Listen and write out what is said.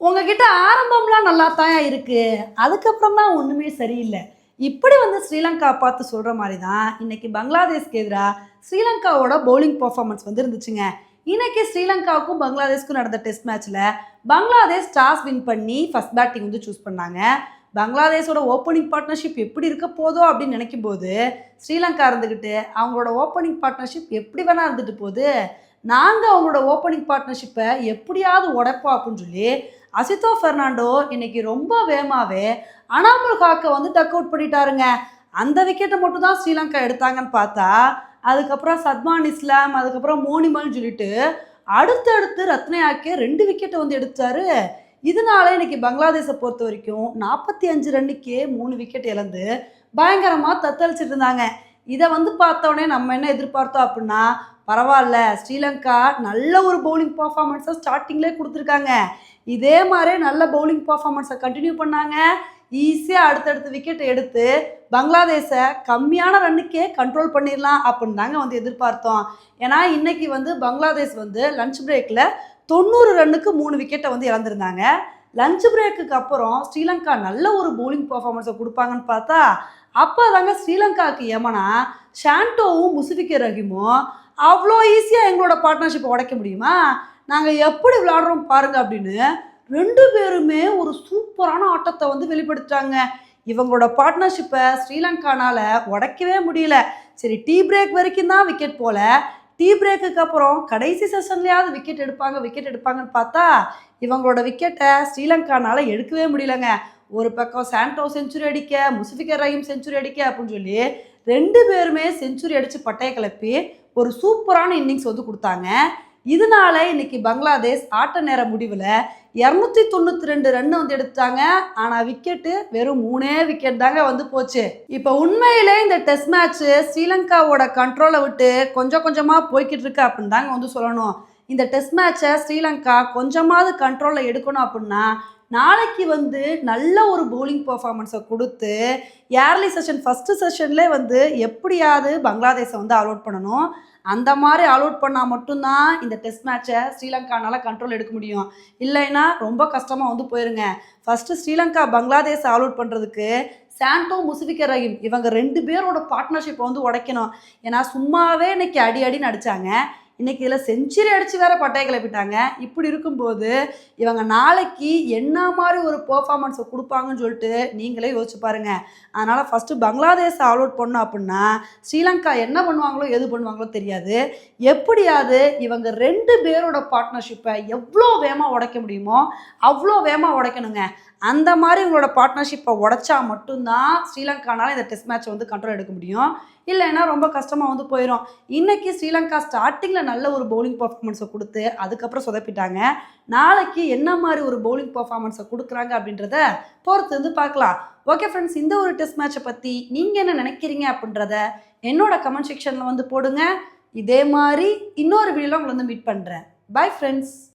உங்ககிட்ட ஆரம்பம்லாம் நல்லா தான் இருக்குது அதுக்கப்புறம் தான் ஒன்றுமே சரியில்லை. இப்படி வந்து ஸ்ரீலங்கா பார்த்து சொல்கிற மாதிரி தான் இன்றைக்கி பங்களாதேஷ்க்கு எதிராக ஸ்ரீலங்காவோட பவுலிங் பர்ஃபார்மன்ஸ் வந்து இருந்துச்சுங்க. இன்றைக்கி ஸ்ரீலங்காவுக்கும் பங்களாதேஷ்க்கும் நடந்த டெஸ்ட் மேட்ச்சில் பங்களாதேஷ் டாஸ் வின் பண்ணி ஃபஸ்ட் பேட்டிங் வந்து சூஸ் பண்ணாங்க. பங்களாதேஷோட ஓப்பனிங் பார்ட்னர்ஷிப் எப்படி இருக்க போதோ அப்படின்னு நினைக்கும் போது ஸ்ரீலங்கா இருந்துக்கிட்டு அவங்களோட ஓப்பனிங் பார்ட்னர்ஷிப் எப்படி வேணால் இருந்துட்டு போகுது. நாங்கள் அவங்களோட ஓப்பனிங் பார்ட்னர்ஷிப்பை எப்படியாவது உடைப்போம் அப்படின்னு சொல்லி அசிதோ ஃபெர்னாண்டோ இன்னைக்கு ரொம்ப வேகமாகவே அனாமுல் காக்கை வந்து டக் அவுட் பண்ணிட்டாருங்க. அந்த விக்கெட்டை மட்டும் தான் ஸ்ரீலங்கா எடுத்தாங்கன்னு பார்த்தா அதுக்கப்புறம் சத்மான் இஸ்லாம் அதுக்கப்புறம் மோனிமல்னு சொல்லிட்டு அடுத்தடுத்து ரத்னயாக்கே ரெண்டு விக்கெட்டை வந்து எடுத்தாரு. இதனால இன்னைக்கு பங்களாதேஷை பொறுத்த வரைக்கும் நாற்பத்தி அஞ்சு ரன்னுக்கே மூணு விக்கெட் இழந்து பயங்கரமாக தத்தளிச்சிட்டு இருந்தாங்க. இதை வந்து பார்த்தோன்னே நம்ம என்ன எதிர்பார்த்தோம் அப்படின்னா பரவாயில்ல. ஸ்ரீலங்கா நல்ல ஒரு பவுலிங் பர்ஃபார்மன்ஸை ஸ்டார்டிங்லேயே கொடுத்துருக்காங்க. இதே மாதிரி நல்ல பவுலிங் பர்ஃபார்மன்ஸை கண்டினியூ பண்ணாங்க. ஈஸியாக அடுத்தடுத்த விக்கெட் எடுத்து பங்களாதேஷை கம்மியான ரன்னுக்கே கண்ட்ரோல் பண்ணிடலாம் அப்படின்னு தாங்க வந்து எதிர்பார்த்தோம். ஏன்னா இன்றைக்கி வந்து பங்களாதேஷ் வந்து லஞ்ச் பிரேக்கில் தொண்ணூறு ரன்னுக்கு மூணு விக்கெட்டை வந்து இழந்திருந்தாங்க. லஞ்ச் பிரேக்குக்கு அப்புறம் ஸ்ரீலங்கா நல்ல ஒரு பவுலிங் பர்ஃபார்மன்ஸை கொடுப்பாங்கன்னு பார்த்தா அப்போ தாங்க ஸ்ரீலங்காவுக்கு ஏமனா ஷாண்டோவும் முசிஃபிக் ரஹீமும் அவ்வளோ ஈஸியாக எங்களோட பார்ட்னர்ஷிப்பை உடைக்க முடியுமா? நாங்கள் எப்படி விளாடுறோம் பாருங்கள் அப்படின்னு ரெண்டு பேருமே ஒரு சூப்பரான ஆட்டத்தை வந்து வெளிப்படுத்துகிறாங்க இவங்களோட பார்ட்னர்ஷிப்பை ஸ்ரீலங்கானால் உடைக்கவே முடியல. சரி டீ பிரேக் வரைக்கும் தான் விக்கெட் போல. டீ பிரேக்குக்கு அப்புறம் கடைசி செஷன்லேயாவது விக்கெட் எடுப்பாங்க விக்கெட் எடுப்பாங்கன்னு பார்த்தா இவங்களோட விக்கெட்டை ஸ்ரீலங்கானால் எடுக்கவே முடியலங்க. ஒரு பக்கம் சாண்டோ செஞ்சுரி அடிக்க முசிஃபிகர் ரஹீம் செஞ்சுரி அடிக்க அப்படின்னு சொல்லி ரெண்டு பேருமே செஞ்சுரி அடித்து பட்டையை கிளப்பி ஒரு சூப்பரான இன்னிங்ஸ் வந்து கொடுத்தாங்க. இதனால இன்னைக்கு பங்களாதேஷ் ஆட்ட நேர முடிவில் இரநூத்தி தொண்ணூற்றி ரெண்டு ரன் வந்து எடுத்தாங்க ஆனால் விக்கெட்டு வெறும் மூணே விக்கெட் தாங்க வந்து போச்சு. இப்போ உண்மையிலே இந்த டெஸ்ட் மேட்ச்சு ஸ்ரீலங்காவோட கண்ட்ரோலை விட்டு கொஞ்சம் கொஞ்சமாக போய்கிட்டு இருக்கு அப்படின்னு தாங்க வந்து சொல்லணும். இந்த டெஸ்ட் மேட்சை ஸ்ரீலங்கா கொஞ்சமாவது கண்ட்ரோலில் எடுக்கணும் அப்படின்னா நாளைக்கு வந்து நல்ல ஒரு போலிங் பர்ஃபார்மன்ஸை கொடுத்து ஏர்லி செஷன் ஃபஸ்ட்டு செஷன்லேயே வந்து எப்படியாவது பங்களாதேஷை வந்து அலோட் பண்ணணும். அந்த மாதிரி அலோட் பண்ணால் மட்டும்தான் இந்த டெஸ்ட் மேட்ச்சை ஸ்ரீலங்கானால் கண்ட்ரோல் எடுக்க முடியும். இல்லைன்னா ரொம்ப கஷ்டமாக வந்து போயிருங்க. ஃபஸ்ட்டு ஸ்ரீலங்கா பங்களாதேஷை அலோட் பண்ணுறதுக்கு சாண்டோ முசிஃபிக் ரஹீம் இவங்க ரெண்டு பேரோட பார்ட்னர்ஷிப்பை வந்து உடைக்கணும். ஏன்னா சும்மாவே இன்னைக்கு அடி அடி நடித்தாங்க இன்னைக்கு இதில் செஞ்சுரி அடித்து வேற பட்டையை கிளப்பிட்டாங்க. இப்படி இருக்கும்போது இவங்க நாளைக்கு என்ன மாதிரி ஒரு பெர்ஃபார்மன்ஸை கொடுப்பாங்கன்னு சொல்லிட்டு நீங்களே யோசிச்சு பாருங்க. அதனால் ஃபஸ்ட்டு பங்களாதேஷை அவுட் பண்ணோம் அப்படின்னா ஸ்ரீலங்கா என்ன பண்ணுவாங்களோ எது பண்ணுவாங்களோ தெரியாது. எப்படியாவது இவங்க ரெண்டு பேரோட பார்ட்னர்ஷிப்பை எவ்வளோ வேகமாக உடைக்க முடியுமோ அவ்வளோ வேகமாக உடைக்கணுங்க. அந்த மாதிரி இவங்களோட பார்ட்னர்ஷிப்பை உடைச்சா மட்டும்தான் ஸ்ரீலங்கானால இந்த டெஸ்ட் மேட்ச்சை வந்து கண்ட்ரோல் எடுக்க முடியும். இல்லைன்னா ரொம்ப கஷ்டமாக வந்து போயிடும் இன்னைக்கு ஸ்ரீலங்கா ஸ்டார்டிங்கில் நல்ல ஒரு பவுலிங் பர்ஃபார்மன்ஸை கொடுத்து அதுக்கப்புறம் சொதப்பிட்டாங்க. நாளைக்கு என்ன மாதிரி ஒரு பவுலிங் பர்ஃபார்மன்ஸை கொடுக்குறாங்க அப்படின்றத பொறுத்து வந்து பார்க்கலாம். ஓகே ஃப்ரெண்ட்ஸ் இந்த ஒரு டெஸ்ட் மேட்சை பற்றி நீங்கள் என்ன நினைக்கிறீங்க அப்படின்றத என்னோட கமெண்ட் செக்ஷனில் வந்து போடுங்க. இதே மாதிரி இன்னொரு வீடியோவில் உங்களை வந்து மீட் பண்ணுறேன் பை ஃப்ரெண்ட்ஸ்